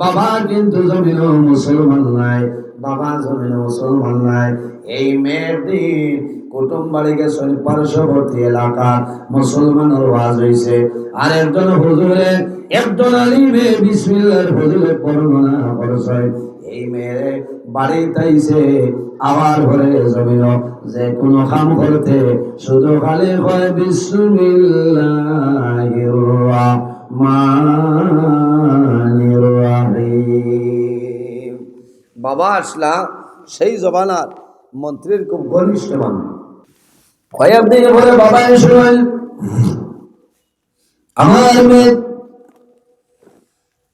বাবা কিন্তু মুসলমান নাই, বাবা মুসলমান নাই। এই মেয়ের দিন পার্শ্ববর্তী এলাকা মুসলমানের ওয়াজ হইছে। আর একজন হুজুরে, একজন আলিমে বিসমিল্লাহর হুজুরে বর্ণনা করেছে। এই মেয়ে বাড়িতে আবার ঘরে যে কোনো কাম করতে শুধু খালি হয় বাবা আসলা, সেই জবানার মন্ত্রীর খুব ঘনিষ্ঠ মানুষ কয়েকদিন পরে বাবা এসে আমার মেয়ে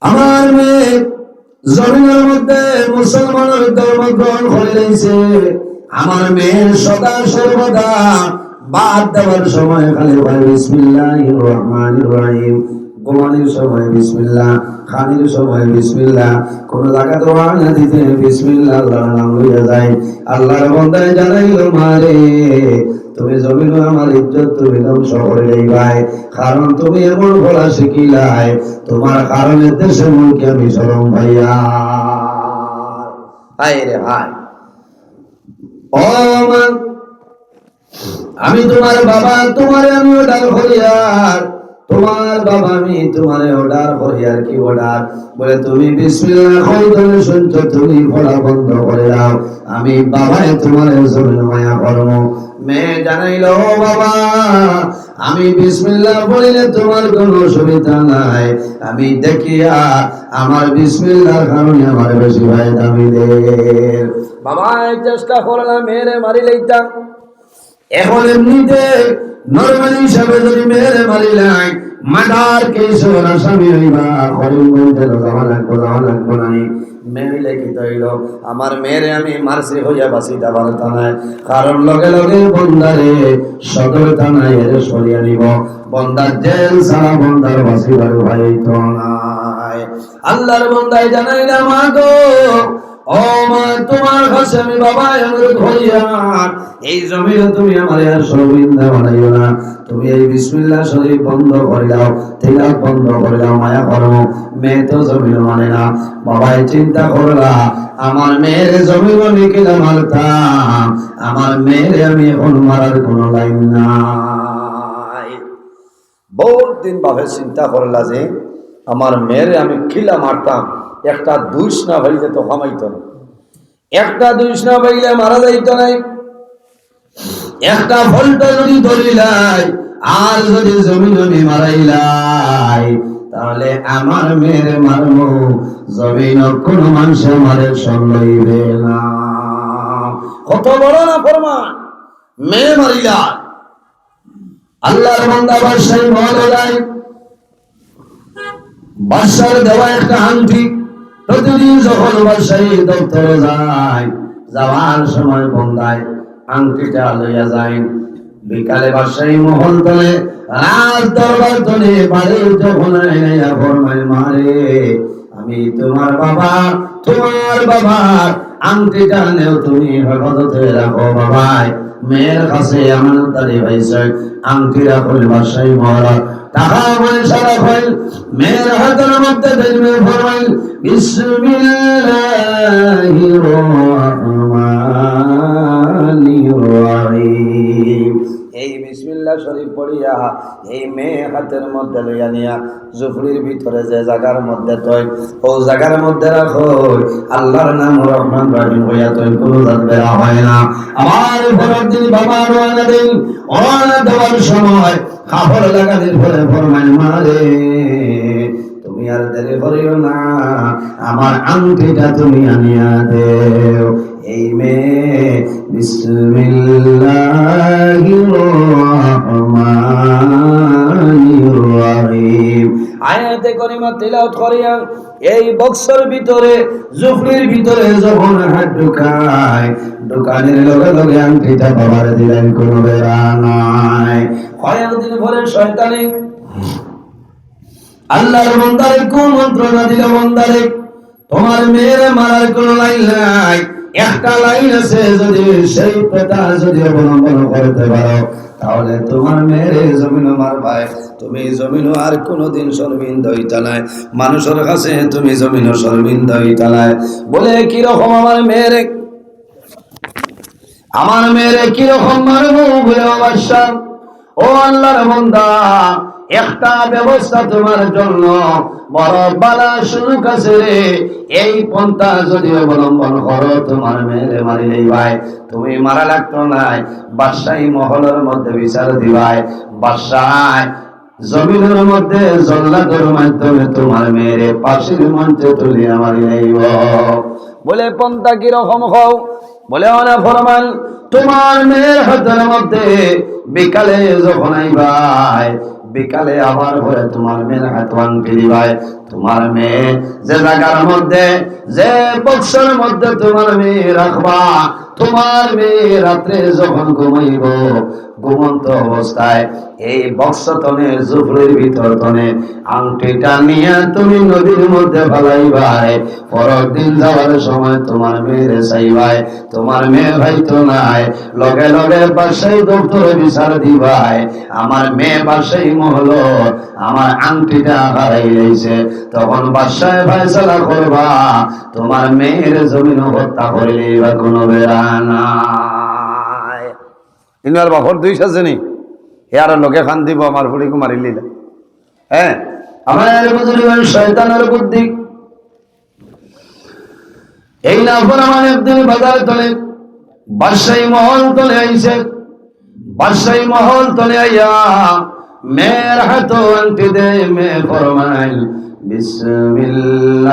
আমার মেয়ে জমিনের মধ্যে মুসলমানের ধর্ম গ্রহণ করে রয়েছে আমার মেয়ের সদা সর্বদা বাদ দেওয়ার সময় খালি ভাই বিসমিল্লাহ রহমান রহিম। ঘুমানির সময় বিসমিল্লাহ খানির সময় বিসমিল্লাহ, কোন জায়গাতে ওয়ানা দিতে বিসমিল্লাহ, আল্লাহর নাম লইয়া যায়। আল্লাহর জানাইল, মারে, তুমি জমিন আমার ইজ্জত, তুমি ধ্বংস করে ভাই। কারণ তুমি এমন বলা শিখিলাই, তোমার কারণে দেশে মনকে আমি সরম ভাইয়া হাই রে ও আমি তোমার বাবা, তোমারে আমি অর্ডার করি আর তোমার বাবা, আমি তোমারে অর্ডার করি, আর কি অর্ডার বলে, তুমি বিসমিল্লাহ শুনছো, তুমি পড়া বন্ধ করে দাও। আমি বাবাই তোমারে জমিন মায়া করব। মেয়ে জানাইল বাবা, আমি বিসমিল্লাহ বলিলে তোমার কোনো অসুবিধা নাই। আমি দেখিয়া আমার বিসমিল্লাহর কারণে আমার বেশি ভাই দামি দে বাবা চেষ্টা করলাম মেয়েরে মারি লইতাম। এখন এমনিতে নরমালি হিসাবে যদি মেয়েরে মারি নাই মাদার কে কেশর আসামি হইবা করিমগঞ্জের যাওয়া লাগবো যাওয়া লাগবো নাই। মেয়ে লিখিত হইল, আমার মেয়েরে আমি মারছি হইয়া বাঁচিতে পারতাম না কারণ লগে লগে বন্দারে সদর থানায় এর সরিয়া নিব। বন্দার জেল ছাড়া বন্দার বাঁচিবার ভাই তো আল্লাহর বন্দায় জানাইলাম আগো ও মা, তোমার কাছে আমি বাবা অনুরোধ হইয়ার এই জমিনে তুমি আমার আর সরবিন্দা বানাইও না। তুমি এই বিসমিল্লাহ শরীফ বন্ধ করে দাও তিলাক বন্ধ করে দাও, মায়া করো। মেয়ে তো জমিন মানে না। বাবাই চিন্তা করলা আমার মেয়ের আমি কিনা মারতাম আমার মেয়ের আমি এখন মারার কোনো লাইন নাই। বহুত দিন ভাবে চিন্তা করলা যে, আমার মেয়েরে আমি খিলা মারতাম। একটা দুইশ না ভাইলে তো হামাইত না। একটা দুইশ না ভাইলে মারা যাইত নাই। একটা ফলটা যদি ধরিলাই আর যদি জমি জমি মারাইলাই তাহলে আমার মেয়েরে মারবো জমিন কোনো মানুষের মারে সঙ্গে না। কত বড় না ফরমান মেয়ে মারিলা আল্লাহর বান্দা বাদশাহী মহলে বাদশার দেওয়া একটা আংটি প্রতিদিন যখন বাদশাহী দপ্তরে যায়, যাওয়ার সময় বন্ধায় আংটিটা লইয়া যায়। বিকালে বাদশাহী মহল তলে রাত দরবার তলে বাড়ি যখন ফরমায় মারে আমি তোমার বাবা, তোমার বাবার আংটিটা নেও, তুমি হেফাজতে রাখো, বাবাই। মেয়ের কাছে আমানতদারি হয়েছে আংটিরা কইল বাসাই মহারাজ টাকা পয়সা রাখল মেয়ের হাতের মধ্যে দেখবে ফরমাইল বিসমিল্লাহির রহমানির বিসমিল্লাহ শরীফ পড়িয়া এই মেয়ে হাতের মধ্যে লইয়া নিয়া জুফরির ভিতরে যে জায়গার মধ্যে তৈ ও জায়গার মধ্যে রাখো। আল্লাহর নাম রহমান রহিম হইয়া তৈ কোনো জাত বেড়া হয় না। আমার ফরক দিন বাবা রওনা দিন রওনা দেওয়ার সময় কাপড় লাগানোর পরে ফরমান মারে তুমি আর দেরি করিও না, আমার আংটিটা তুমি আনিয়া দেও। এই আয়াতে করিমা তিলাওয়াত করিয়া এই বক্সের ভিতরে, জুফরির ভিতরে যখন হাত ঢুকায় দোকানের লগে লগে আংটিটা বাবার দিলেন, কোনো বেড়া নাই। কয়েকদিন পরে শয়তানে আল্লাহর বন্দারে কোন মন্ত্রণা দিলে বন্দারে? তোমার মেয়ের মারার কোন লাইন নাই। একটা লাইন আছে যদি সেই পেটা যদি অবলম্বন করতে পারো, তাহলে তোমার মেয়ের জমিন মার ভাই। তুমি জমিন আর কোনোদিন শর্মিন্দ হইতা নাই। মানুষের কাছে তুমি জমিন শর্মিন্দ হইতা নাই। বলে কীরকম আমার মেয়ের? আমার মেয়েরে কীরকম মারবো বলে অবশ্যা ও আল্লাহর বন্দা একটা ব্যবস্থা তোমার জন্য। বড় বালা শুরু কাছে এই পন্থা যদি অবলম্বন করো, তোমার মেয়েরে মারিলেই ভাই। তুমি মারা লাগতো নাই, বাদশাহী মহলের মধ্যে বিচার দিবাই। বাদশাহ জমিনের মধ্যে জল্লাদের মাধ্যমে তোমার মেয়েরে পাশের মঞ্চে তুলিয়া মারিলেইব বলে, পন্থা কীরকম হও? বলে অনেক ফরমান, তোমার মেয়ের হাতের মধ্যে বিকালে যখন আইবাই বিকালে আবার ঘরে তোমার মেয়ের হাতওয়ান ফিরিবায় তোমার মেয়ে যে জায়গার মধ্যে, যে বক্সের মধ্যে তোমার মেয়ে রাখবা, তোমার মেয়ে রাত্রে যখন ঘুমাইব ঘুমন্ত অবস্থায় এই বক্সতনে জুফরের ভিতর তনে আংটিটা নিয়ে তুমি নদীর মধ্যে ফেলাইবাই। পরের দিন যাওয়ার সময় তোমার মেয়েরে চাইবাই, তোমার মেয়ে ভাই তো নাই। লগে লগে বাসাই দপ্তরে বিচার দিবাই। আমার মেয়ে বাসাই মহল, আমার আংটিটা হারাই লাইছে তখন বাসায় ফায়সালা করবা, তোমার মেয়ের জমিন হত্যা করিলে বা কোনো বেড়া নাই ইনার বাপর দুই সাজনি ইয়ার লোকে খান দিব আমার ফুড়িকে মারিলি না হ্যাঁ আমার শয়তানের বুদ্ধি। এই না আমার একদিন বাজার তলে, বাদশাহী মহল তলে আইছে বাদশাহী মহল তলে আইয়া মেয়ের হাত আনটি দে, মে ফরমাইল বিসমিল্লাহির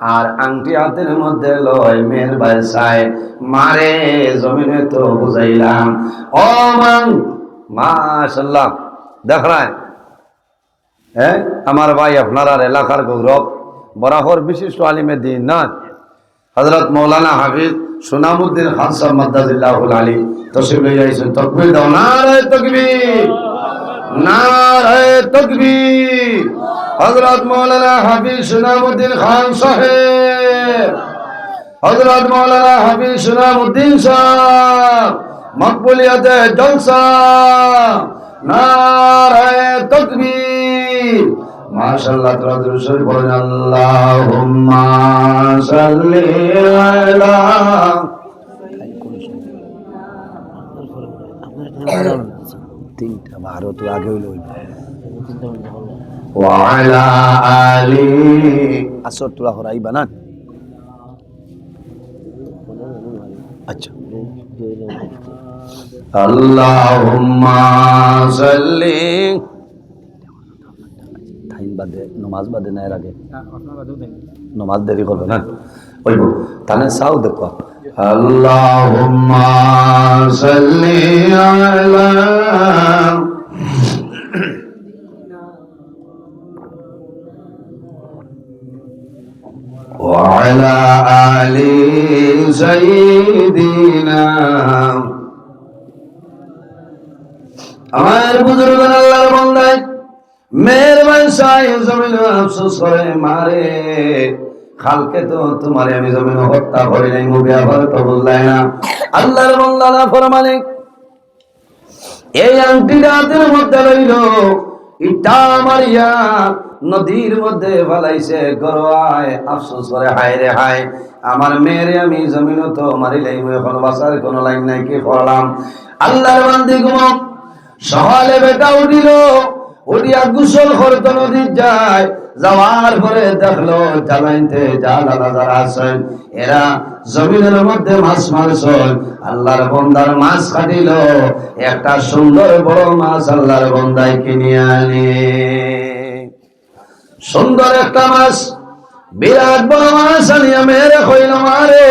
আর আংটি হাতের মধ্যে লয় মেয়ের বাসায় মারে, জমিনে তো বুঝাইলাম। ও মান মাশাল্লাহ। দেখ হ্যাঁ আমার ভাই আপনার আর এলাকার গৌরব, বরাহর বিশিষ্ট আলিমে দিন না। হজরত মৌলানা হাফিজ সুনামুদ্দিন খান সাহেব মাদ্দাজিল্লাহুল আলী তসিফ লই যাইছেন তকবীর দাও। নারায়ে তকবীর। নারায়ে তকবীর। হযরত মাওলানা হাফিজ সুনামুদ্দিন খান সাহেব, হযরত মাওলানা হাফিজ সুনামুদ্দিন সাহেব, মকবুলিয়াতে জলসা, নারায়ে তকবীর। মাশাআল্লাহ, তোরা দুরূদ পড়েন। আল্লাহুম্মা সাল্লি আলা তিনটা, বারো তো আগে হইল। ওয়ালা আলি আসর তোরা হরাইবা না আচ্ছা। আল্লাহুম্মা সাল্লি। টাইম বাদে নমাজ বাদে না এর আগে? নমাজ দেরি করবে না? ওইব তাহলে সাও দেখো। আল্লাহুম্মা সাল্লি আলা وعلى آل سيدنا আমার বুজুর্গ আল্লাহর বন্দায় মেয়ের বাসায় জমিন আফসোস করে মারে খালকে তো তোমারে আমি জমিন হত্যা করি নাই মুখে আবার তো বুঝলাই না আল্লাহর বন্দা না ফরমানে এই আংটি রাতের মধ্যে রইল ইটা মারিয়া নদীর মধ্যে ফেলাইছে গরোয়ায় আফসোস করে, হায় রে হায়। আমার মেয়েরে আমি জমিন তো মারিলাই এখন বাসার কোনো লাইন নাই, কি করলাম? আল্লাহর বান্দি ঘুমক। সকালে বেটা উঠিল, উঠিয়া গুসল করতো নদীর যায়, যাওয়ার পরে দেখল জালাইতে জালালা যারা আছেন, এরা জমিনের মধ্যে মাছ মারছেন। আল্লাহর বন্দার মাছ কাটিল, একটা সুন্দর বড় মাছ আল্লাহর বন্দায় কিনে আনি। সুন্দর একটা মাছ বিরাট বড় মাছ আনিয়া মেরে মারে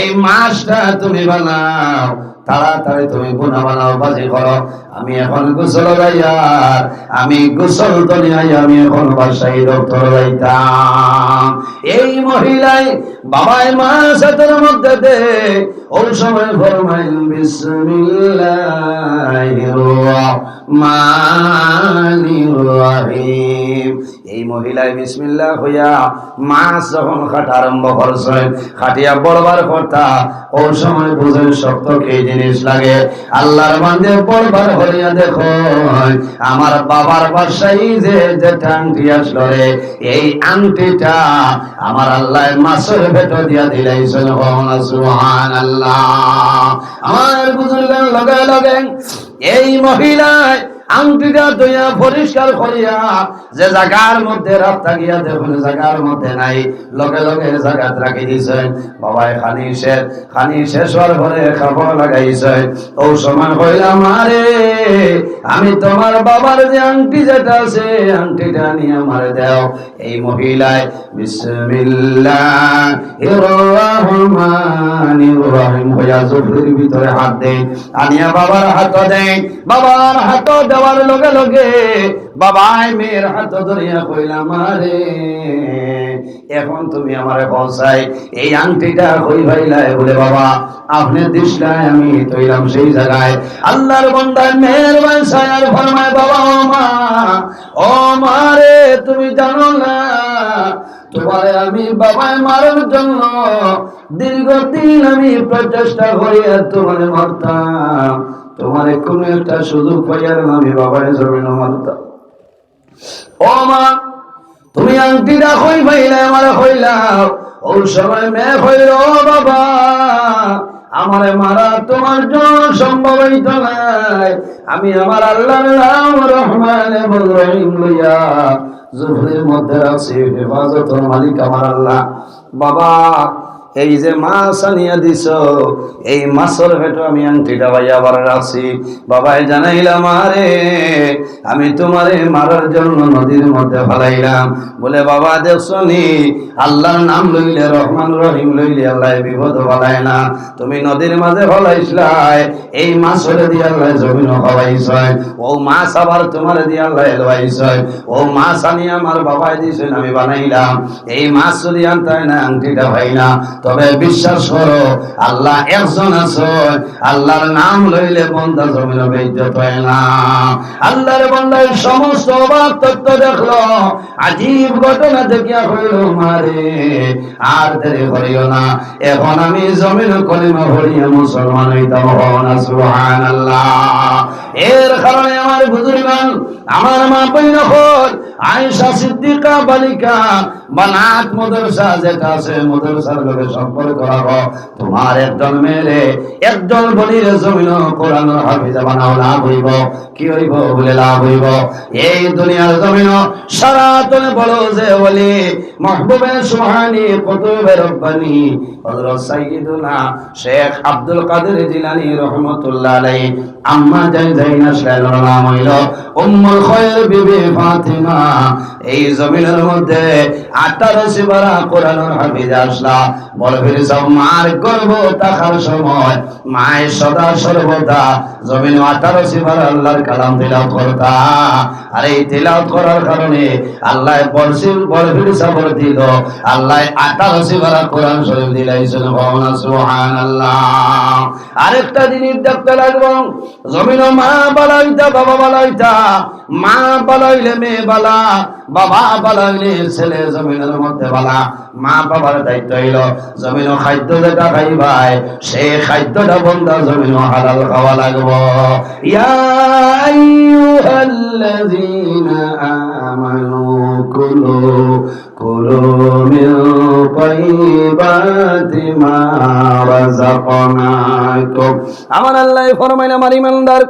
এই মাছটা তুমি বানাও। তাড়াতাড়ি তুমি গুনা বানাও, বাজি করো। আমি এখন গোসল যাইয়ার আমি গোসল তো নিয়ে আমি এখন বাসায় ডক্টর যাইতাম এই মহিলাই বাবাই মা সাথের মধ্যে দে ওই সময় ফরমাইল, বিসমিল্লাহির রহমানির রহিম। এই মহিলাই বিসমিল্লাহ হইয়া মাছ যখন খাটা আরম্ভ করছেন, খাটিয়া বড়বার কথা ওই সময় বুঝেন শক্ত কি জিনিস লাগে? আল্লাহর বান্দে বড়বার হইয়া দেখো আমার বাবার বাসায় যে যেটা আংটি আসলো রে, এই আংটিটা আমার আল্লাহ মাছের ভেতর দিয়া দিলাইছেন। সুহান আল্লাহ আমার বুঝলেন লগে লগে এই মহিলায় আংটিটা দইয়া পরিষ্কার করিয়া যে জায়গার মধ্যে রাস্তা গিয়া দেখুন, জায়গার মধ্যে নাই। লগে লগে জায়গাত রাখি দিছেন। বাবাই খানি শেষ। খানি শেষ হওয়ার পরে খাবার লাগাইছেন। ও সময় কইলাম আরে আমি তোমার বাবার যে আংটি যেটা আছে, আংটিটা নিয়ে আমার দাও। এই মহিলায়, বিসমিল্লাহির রহমানির রহিম, হইয়া জফরির ভিতরে হাত দেয় আনিয়া বাবার হাত দেয় বাবার হাত দেওয়ার লগে লগে বাবাই মেয়ের হাত ধরিয়া কইলাম আরে এখন তুমি আমারে পৌঁছাই এই আংটিটা কই ভাইলাই বলে, বাবা, আপনি দিসলাই আমি তৈলাম সেই জায়গায়। আল্লাহর বন্দায় মেয়ের বাসায় ফরমায়, বাবা, ও মা ও মা রে তুমি জানো না, তোমারে আমি বাবায় মারার জন্য দীর্ঘদিন আমি প্রচেষ্টা করিয়া তোমারে মারতাম। তোমারে কোন একটা সুযোগ পাইয়ার আমি বাবায় জমিন মারতাম ও মা, তুমি আংটিটা কই পাইলে আমার কইলাও ওই সময় মেয়ে কইল বাবা, আমারে মারা তোমার জন্য সম্ভব হইত নাই। আমি আমার আল্লাহ নাম রহমান রহিম লইয়া জুফরির মধ্যে আছি হেফাজতর মালিক আমার আল্লাহ। বাবা এই যে মাছ আনিয়া দিছ, এই মাছের ভেটো আমি আংটিটা ভাইয়া আবার রাখছি। বাবাই জানাইলাম আরে আমি তোমারে মারার জন্য নদীর মধ্যে ফেলাইলাম। বলে, বাবা দেখছনি আল্লাহর নাম লইলে, রহমান রহিম লইলে আল্লাহ বিপদ ফলায় না। তুমি নদীর মাঝে ফলাইছলাই, এই মাছ হলে দিয়ে আল্লাহ জমিন হওয়াইছয় ও মাছ আবার তোমার দিয়ে আল্লাহ এলবাইছয় ও মাছ আনি আমার বাবাই দিছেন আমি বানাইলাম। এই মাছ যদি আনতাই না, আংটিটা ভাই না তবে বিশ্বাস করো, আল্লাহ একজন আছেন আল্লাহর নাম লইলে বন্ধা জমিন হয় না। আল্লাহর বন্ধার সমস্ত অবাক তত্ত্ব দেখল, আজীব ঘটনা দেখিয়া হইল মারে আর দেরি করিও না। এখন আমি জমিন কলিমা ভরিয়া মুসলমান হইতাম হনা, সুবহানাল্লাহ। এর কারণে আমার বুজুর্গান আমার মা বইনখন আয়েশা সিদ্দিকা বালিকা বানাত মাদ্রাসা যেটা আছে মাদ্রাসার লগে সম্পর্ক রাখো তোমার একজন মেয়ে একজন বলির জমিন কোরআন হাফিজা বানাও, লাভ হইব। কি হইব বলে লাভ হইব? এই দুনিয়ার জমিন সারাতনে বলো যে বলি, মাহবুবে সুহানি কুতুবে রব্বানি। হযরত সাইয়্যিদুনা শেখ আব্দুল কাদের জিলানী রাহমাতুল্লাহ আলাইহি। আম্মা জান জাইনা শাহের নাম হইল উম্মুল খায়র বিবি আল্লাহ বলছিল বলবির সাবর দিল। আল্লাহ সুবহানাল্লাহ। আরেকটা জিনিস দেখতে লাগবো জমিন মা বালাইতা, বাবা বালাইতা মা বালাইলে মেয়ে বালা, বাবা বালাইলে ছেলে জমিনের মধ্যে বালা। মা বাবার দায়িত্ব হইল জমিন খাদ্য যেটা খাইবাই সেই খাদ্যটা বন্ধা জমিন হালাল খাওয়া লাগবো। আমানু কুলু কুলু মিন তাইয়্যিবাতি মা রাযাকনাকুম। আমার আল্লাহ ফরমাইন আমার ইমানদার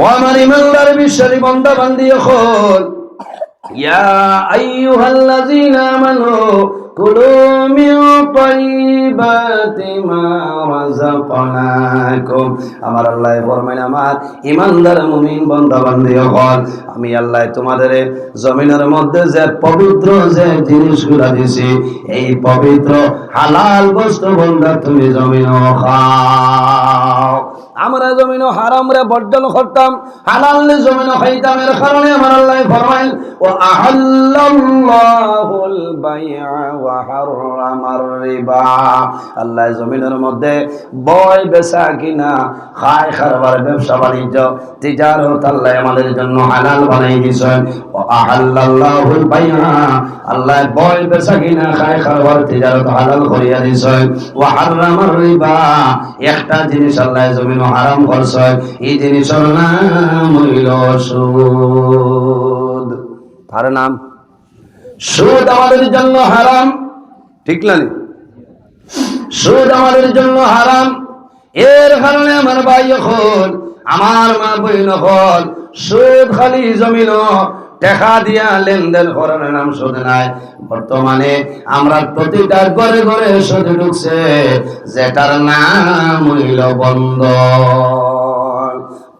ও আমার ইমানদার বিশ্বাসী বন্ধা বান্দি হল ইয়া আইয়ুহাল্লাযীনা আমানু কুলু মিন তাইয়্যিবাতি মা রাযাকনাকুম। আমার আল্লাহ ফরমাইন, আমার ইমানদার মুমিন বান্দা বান্দি হল আমি আল্লাহ তোমাদের জমিনের মধ্যে যে পবিত্র যে জিনিসগুলা দিছি, এই পবিত্র হালাল বস্তু বন্ধা তুমি জমিন খাও আমরা জমিন হারাম রে বর্জন করতাম, হালাল জমিন খাইতাম এর কারণে আমার আল্লাহ ফরমাইল ও আহাল্লাহুল বাইআ ওয়া হারামার রিবা। আল্লাহ জমিনের মধ্যে বয় বেচা কিনা, খায় খারবার, ব্যবসা বাণিজ্য, তিজারত আল্লাহ আমাদের জন্য হালাল বানাই দিয়েছেন। ও আহাল্লাহুল বাইআ। আল্লাহ বয় বেচা কিনা, খায় খারবার, তিজারত হালাল করিয়া দিয়েছেন। ও হারামার রিবা। একটা জিনিস আল্লাহ জমিন হারাম করছে এই জিনিসের নাম হইল সুদ। তার নাম? সুদ আমাদের জন্য হারাম। ঠিক না সুদ আমাদের জন্য হারাম। এর কারণে আমার ভাই এখন আমার মা বইন হল সুদ খালি জমিন টেকা দিয়া লেনদেন করার নাম সুদ নাই। বর্তমানে আমরা প্রতিটা ঘরে ঘরে সুদ ঢুকছে, যেটার নাম হইল বন্ধ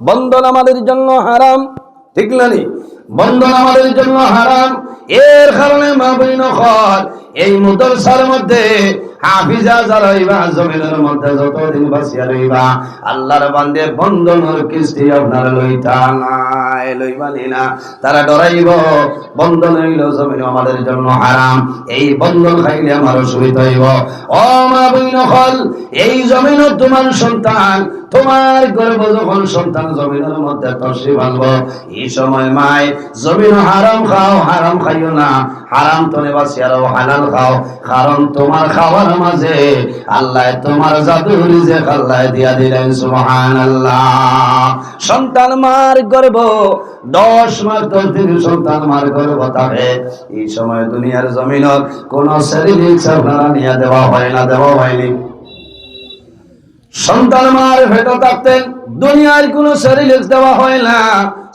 বন্ধন আমাদের জন্য হারাম, ঠিক না? বন্ধন আমাদের জন্য হারাম। এর কারণে মা হল এই মুদরসার মধ্যে হাফিজা যারা হইবা জমিনের মধ্যে যতদিন বাঁচিয়া রইবা আল্লাহর বান্দে বন্ধনের কিস্তি আপনার লইতা নাই লইবানি না তারা ডরাইব, বন্ধন হইল জমিন আমাদের জন্য হারাম, এই বন্ধন খাইলে আমার অসুবিধা হইব। ও মা বইন হল এই জমিন তোমার সন্তান, তোমার গর্ব যখন সন্তান জমিনের মধ্যে তসি ভাঙব এই সময় মায় জমিন হারাম খাও, হারাম খাইও না। হারাম তনে বাসি আরও হালাল খাও। কারণ তোমার খাওয়ার মাঝে আল্লাহ তোমার জাদুর যে আল্লাহ দিয়া দিলেন আল্লাহ সন্তান মার গর্ব, দশ মাস দশ দিন সন্তান মার গর্ব থাকে। এই সময় দুনিয়ার জমিনত কোন শারীরিক আপনারা নিয়ে দেওয়া হয় না, দেওয়া হয়নি। সন্তান মার ভেটো থাকতেন দুনিয়ার কোনো সেরিলেক্স দেওয়া হয় না,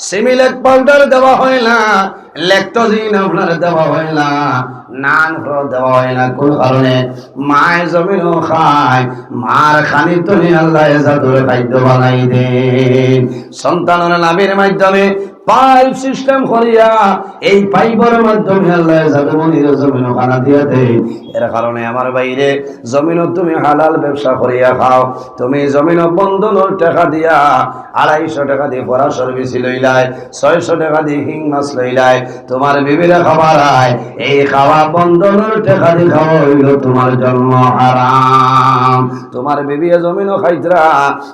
সিমিলেট পাউডার দেওয়া হয় না ল্যাকটোজিন আপনার দেওয়া হয় না, নান দেওয়া হয় না, কোন কারণে। মায়ের জমিনও খায়, মার খানি তুমি আল্লাহ জাদুর খাদ্য বানাই দেন। সন্তানের নামের মাধ্যমে পাইপ সিস্টেম করিয়া এই পাইপের মাধ্যমে আল্লাহ জমিন খানা দিয়া এর কারণে আমার বাইরে, জমিন তুমি হালাল ব্যবসা করিয়া খাও। তুমি জমিন টাকা দিয়া আড়াইশো টাকা দিয়ে পড়া সার্ভিস লইলাই, ছয়শো টাকা দিয়ে হিং মাছ লইলাই। তোমার বিবিরা খাবার আয়, এই খাওয়া বন্ধনের টাকা দিয়ে খাওয়া হইল তোমার জন্ম আরাম তোমার বিবি জমিন খাইতরা,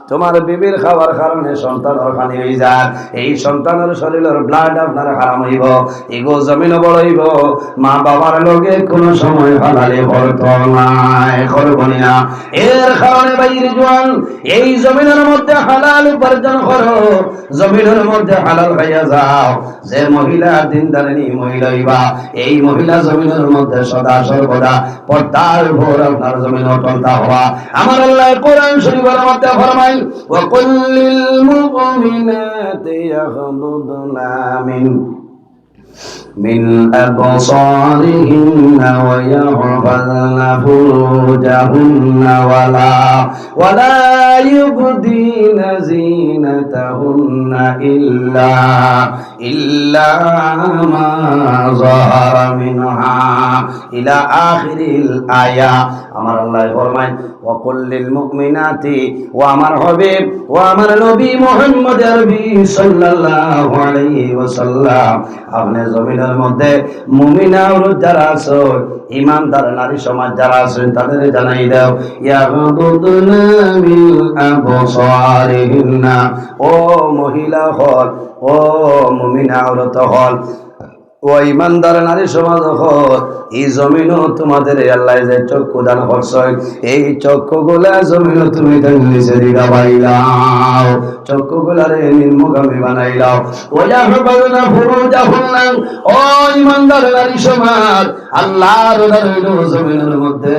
তোমার বিবির খাবার কারণে সন্তান খানি হয়ে যায়। এই সন্তানের শরীরের ব্লাড আপনার হারাম হইব এগো জমিন বড় হইব, মা বাবার লগে কোন সময় হালালে ভরত নাই করবনি না এর কারণে বাইরে জোয়ান, এই জমিনের মধ্যে হালাল উপার্জন করো, জমিনের মধ্যে হালাল খাইয়া যাও। যে মহিলা দিনদারিনী মহিলা হইবা, এই মহিলা জমিনের মধ্যে সদা সর্বদা পর্দার উপর আপনার জমিন অটলতা হওয়া। আমার আল্লাহ কোরআন শরীফের মধ্যে ফরমাইল, ওয়া কুল্লিল মুমিনাতি ইয়াগহুদুনা মিন من أبصارهن ويحفظن فروجهن ولا ولا يبدين زينتهن إلا إلا ما ظهر منها إلى آخر الآية আমার আল্লাহ ফরমায় وقل للمؤمنات وامر حبيب وامر নবী মুহাম্মদ আরবি সাল্লাল্লাহু আলাইহি ওয়াসাল্লাম আপনি জমিনের মধ্যে মুমিনা যারা আছে ইমানদার নারী সমাজ যারা আছেন তাদের জানাই দাও ইয়াগুদুনা মিল আবসারিহিন্না ও মহিলা হল ও মুমিনা আওরত হল ও নারী সমাজ এই জমিনও তোমাদের আল্লাহ যে চক্ষু দান এই চক্ষু জমিনও তুমি ও ইমানদার নারী সমাজ, আল্লাহর জমিনের মধ্যে,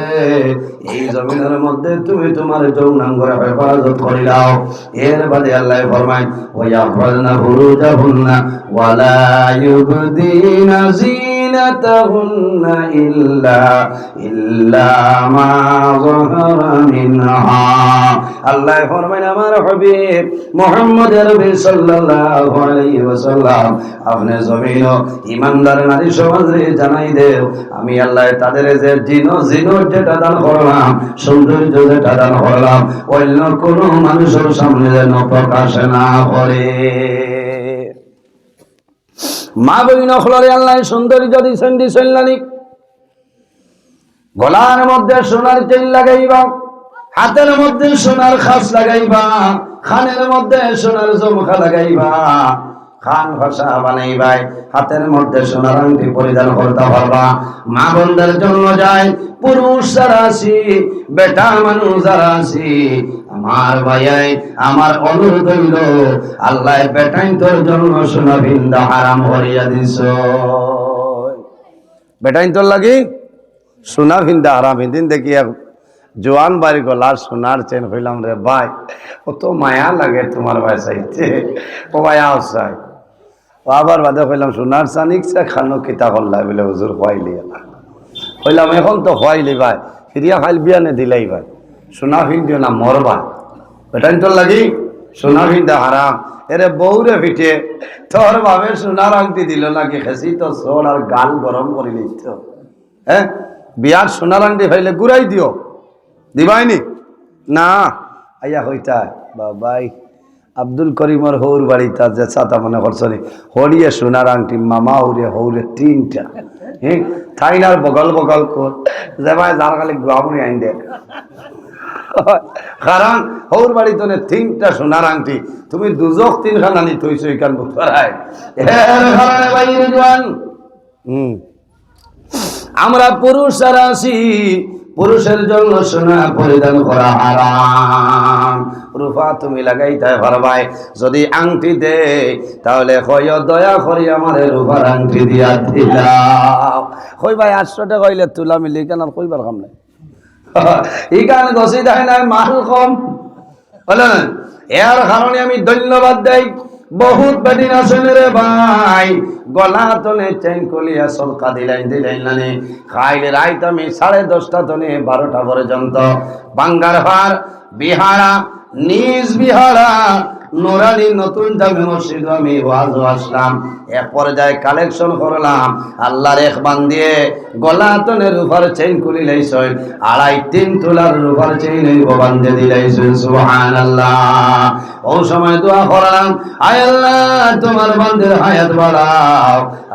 এই জমিনের মধ্যে তুমি তোমার যৌনাঙ্গের হেফাজত করিলাও। এর বাদে আল্লাহ ফরমায় ওয়া ওয়ালা ইউবদিন يبدين زينتهن إلا إلا ما ظهر منها আল্লাহ ফরমান আমার হাবিব মুহাম্মদ রবি সাল্লাল্লাহু আলাইহি ওয়াসাল্লাম আপনি জমিন ইমানদার নারী সমাজে জানাই দেও আমি আল্লাহ তাদের যে জিন জিনর যেটা দান করলাম সৌন্দর্য যেটা দান করলাম অন্য কোন মানুষের সামনে যেন প্রকাশ না করে মা বইন হলরে আল্লাহ সৌন্দর্য দিছেন দিছেন লানি গলার মধ্যে সোনার চেন লাগাইবা, হাতের মধ্যে সোনার খাস লাগাইবা, খানের মধ্যে সোনার জমখা লাগাইবা, খান ভাষা বানাইবাই, হাতের মধ্যে সোনার আংটি পরিধান করতে পারবা। মা বোনদের জন্য যায়, পুরুষ যারা আছি, বেটা মানুষ যারা আছি আমার ভাইয়াই, আমার অনুরোধ হইল আল্লাহ বেটাই তোর জন্য সোনা ভিন্দা হারাম হরিয়া দিছ বেটাই তোর লাগি সোনা ভিন্দা হারাম। হিন্দিন দেখি এক জোয়ান বাড়ি গলার সোনার চেন হইলাম রে ভাই। কত মায়া লাগে তোমার ভাই চাইতে। ও ভাই আসাই আবার বাদে কইলাম, সোনার চানিক চা খানো, কিতা করলা বলে হুজুর খোয়াইলি না কইলাম, এখন তো খোয়াইলি ভাই। ফিরিয়া খাইল বিয়া নে দিলাই ভাই। সোনা দিও না, মরবা। বেটাই তোর লাগি? সোনা ফিনটা হারাম। এরে বউরে পিঠে, তোর ভাবে সোনার আংটি দিল নাকি খেসি তো সোল আর গাল গরম করে নিচ্ছ হ্যাঁ বিয়ার সোনার আংটি ফাইলে ঘুরাই দিও দিবাইনি না? আইয়া হইতা, বাবাই। আব্দুল করিমর হৌর বাড়িটা যে ছাতা মনে করছনি হরিয়ে সোনার আংটি, মামা হৌরে হৌরে তিনটা। হ্যাঁ থাইনার বগল বগল কর যে ভাই যার খালি গামুনি আইন দে। কারণ হৌর বাড়ি তোনে তিনটা সোনার আংটি। তুমি দুজক তিনখান আনি থইছো এখান জোয়ান হুম। আমরা পুরুষ যারা আছি পুরুষের জন্য সোনা পরিধান করা হারাম। রূপা, তুমি লাগাইতে পারবাই। যদি আংটি দে, তাহলে হয় দয়া করি আমার রূপার আংটি দিয়া দিলাম। কই ভাই, আটশো টাকা কইলে তুলা মিলি কেন কইবার কাম নাই? ইকান গছি দেয় নাই মাল কম। এর কারণে আমি ধন্যবাদ দেই। বহুত বেদিন আছেন রে ভাই। গলা তনে চেন কলিয়া সরকা দিলাই দিলাই নানি। খাইলে রাইত আমি সাড়ে দশটা তনে বারোটা পর্যন্ত। বাঙ্গার হার বিহারা, নিজ বিহারা, নোরানি নতুন আমি আসলাম। এক পর্যায়ে কালেকশন করলাম। আল্লাহর এক দিয়ে রূপার চেইন খুলি আড়াই তিন তোলার রূপার চেইন বান্ধে সুবহান আল্লাহ ও সময় দোয়া করলাম, আয় আল্লাহ, তোমার বান্দের হায়াত বাড়াও।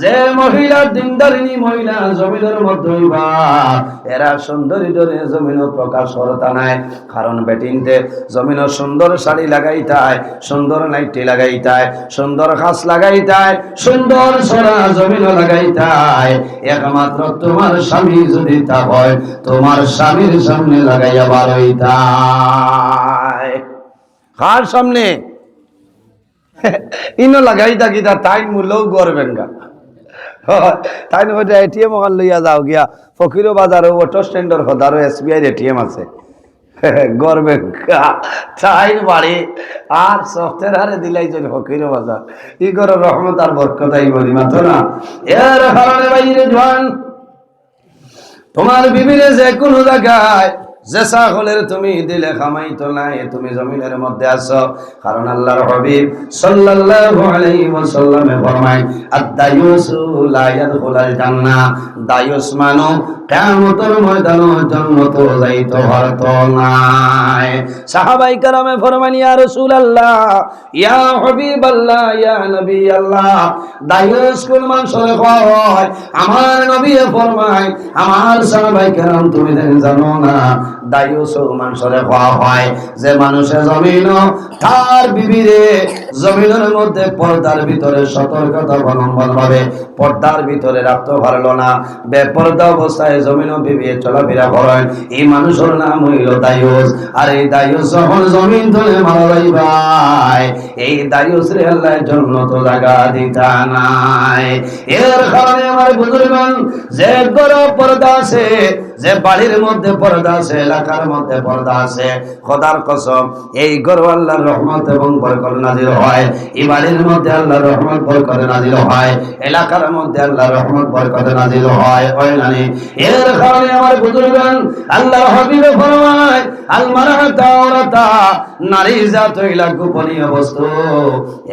যে মহিলা দিনদারিনী মহিলা জমিনের মধ্যে হইবা এরা সৌন্দর্যরে জমিন প্রকাশ করতা নাই। কারণ বেটিনতে জমিন সুন্দর শাড়ি লাগাইতায়, সুন্দর নাইটি লাগাইতায়, সুন্দর খাস লাগাইতায়, সুন্দর সরা জমিন লাগাইতায়। একমাত্র তোমার স্বামী যদি তা হয়, তোমার স্বামীর সামনে লাগাইয়া বারইতায় কার সামনে? ইনো লাগাই থাকি তা তাই মূল্যও করবেন গা। তাই নয় এটিএম ওখান লইয়া যাও গিয়া। ফকির বাজার অটো স্ট্যান্ডর হদারও এসবিআই এটিএম আছে। গর্বে তাই বাড়ি আর সফটওয়্যার হারে দিলাই যদি ফকির বাজার ই করে রহমত আর বরকতাই বলি মাত্র না। এর কারণে বাইরে জোয়ান তোমার বিবিরে যে কোনো জায়গায় যে ছাগলের তুমি দিলে খামাই তো নাই তুমি জমিনের মধ্যে আছো কারণ আল্লাহর হাবিব সাল্লাল্লাহু আলাইহি ওয়াসাল্লামে ফরমায় আদ-দায়ুসু লা ইয়াদখুলাল জান্নাহ দায়ুস মানো কিয়ামতের ময়দানে জান্নাত যাইতে পারত নাই সাহাবাই کرامে ফরমান ইয়া রাসূলুল্লাহ ইয়া হাবিবাল্লাহ ইয়া নবী আল্লাহ দায়ুস কোন মানুষের হয় আমার নবী ফরমায় আমার সাহাবাই کرام তুমি জানো না দায়ুস মানুষরে হওয়া হয়। যে মানুষের জমিন, তার বিবিরে জমিনের মধ্যে পর্দার ভিতরে সতর্কতা অবলম্বন ভাবে পর্দার ভিতরে রাখতে পারল না। বেপর্দা অবস্থায় জমিন বিবি চলাফেরা করেন। এই মানুষের নাম হইল দায়ুস। আর এই দায়ুস যখন জমিন ধরে মারা যাইবাই এই দায়ুস রে আল্লাহর জন্য তো জায়গা দিতা নাই। এর কারণে আমার বুজুর্গন, যে গর পর্দা আছে, যে বাড়ির মধ্যে পর্দা আছে এলাকার মধ্যে পর্দা আছে। খোদার কসম, এই গরু আল্লাহর রহমত এবং বরকত নাজিল হয়। বাড়ির মধ্যে আল্লাহর রহমত, বরকত নাজিল হয়। এলাকার মধ্যে আল্লাহর রহমত, বরকত নাজিল হয়। হয় নানি এর কারণে আমার বুজুর্গন, আল্লাহর হাবিবে ফরমায়, আল মারাতা ওরাতা নারী জাত হইলা গোপনীয় বস্তু।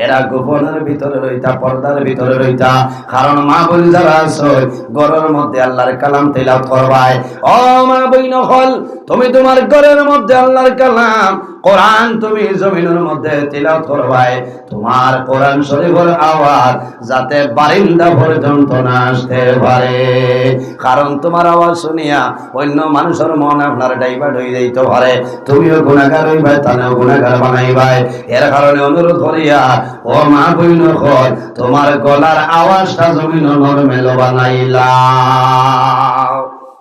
এরা গোপনের ভিতরে রইতা, পর্দার ভিতরে রইতা। কারণ মা বোন যারা আছে ঘরের মধ্যে আল্লাহর কালাম তেলাওয়াত করবায়। ও মা বইন হল তুমি তোমার ঘরের মধ্যে আল্লাহর কালাম, কোরআন তুমি জমিনের মধ্যে তিলাওয়াত করবাই। তোমার কোরআন শরীফের আওয়াজ যাতে বারিন্দা পর্যন্ত না আসতে পারে। কারণ তোমার আওয়াজ শুনিয়া অন্য মানুষের মন আপনার ডাইভার্ট হয়ে যাইতে পারে। তুমিও গুণাগার হইবাই, তানেও গুণাগার বানাইবাই। এর কারণে অনুরোধ করিয়া, ও মা বইন তোমার গলার আওয়াজটা জমিন নরমেল বানাইলা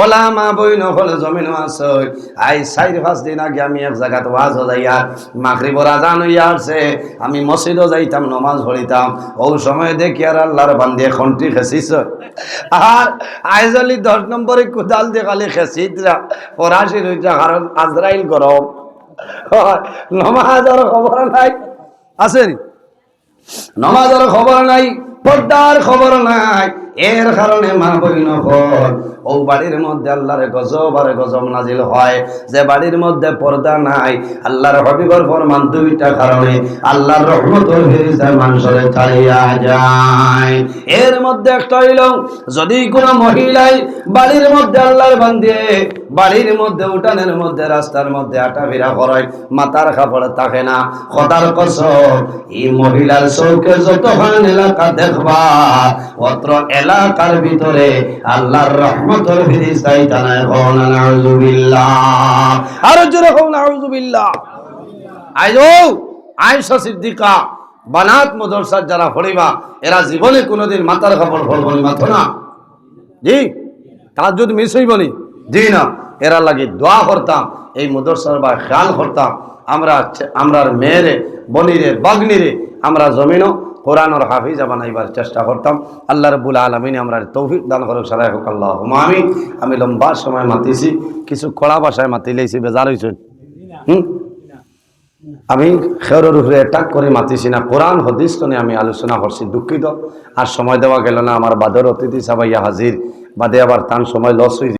ওলা মা বই নহলে জমিন আছে আই চারি পাঁচ দিন আগে আমি এক জায়গাতে ওয়াজ যাইয়া মাকরিবর আজান হইয়া আসছে আমি মসজিদও যাইতাম, নমাজ পড়িতাম। ও সময় দেখি আর আল্লাহর বান্দিয়ে খন্টি খেসিস আর আইজলি দশ নম্বরে কোদাল দিয়ে খালি খেসি দিলা ফরাসি রইটা কারণ আজরাইল গরম। নমাজের খবর নাই। আছে নি? নমাজের খবর নাই, পর্দার খবর নাই। এর কারণে মা বইন ও বাড়ির মধ্যে আল্লাহর গজব আর গজব নাজিল হয়। যে বাড়ির মধ্যে পর্দা নাই, আল্লাহর হবিবর ফরমান দুইটা কারণে আল্লাহর ফিরিস্তায় মানুষের ছাড়িয়া যায়। এর মধ্যে একটা হইল, যদি কোনো মহিলাই বাড়ির মধ্যে আল্লাহর বান্দিয়ে, বাড়ির মধ্যে উঠানের মধ্যে, রাস্তার মধ্যে আটা ফিরা করায়, মাথার কাপড় থাকে না খতার কসম, এই মহিলার চৌকে যতক্ষণ এলাকা দেখবা, অত্র এলাকার ভিতরে আল্লাহর রহমতর হন নাউজুবিল্লাহ। আরও জোরে আয়েশা সিদ্দিকা, বানাত যারা এরা জীবনে কোনোদিন মাথার কাপড় ফলব মাথো না? জি? তার যদি মিস জি না। এরা লাগি দোয়া করতাম, এই মদরসার বা খেয়াল করতাম, আমরা আমরার মেয়েরে, বনিরে, বাগনিরে, আমরা জমিনও কোরআনর হাফিজা বানাইবার চেষ্টা করতাম। আল্লাহ রবুল আলমিনে আমরা তৌফিক দান করুক সারাই হোক আল্লাহ আমি আমি লম্বা সময় মাতিছি, কিছু কড়া ভাষায় মাতি লাইছি বেজার হয়েছে আমি খেরের উপরে টাক করে মাতিছি না, কোরআন হদিস তো আমি আলোচনা করছি, দুঃখিত। আর সময় দেওয়া গেল না, আমার বাদের অতিথি সাবাইয়া হাজির। বাদে আবার তান সময় লস হয়ে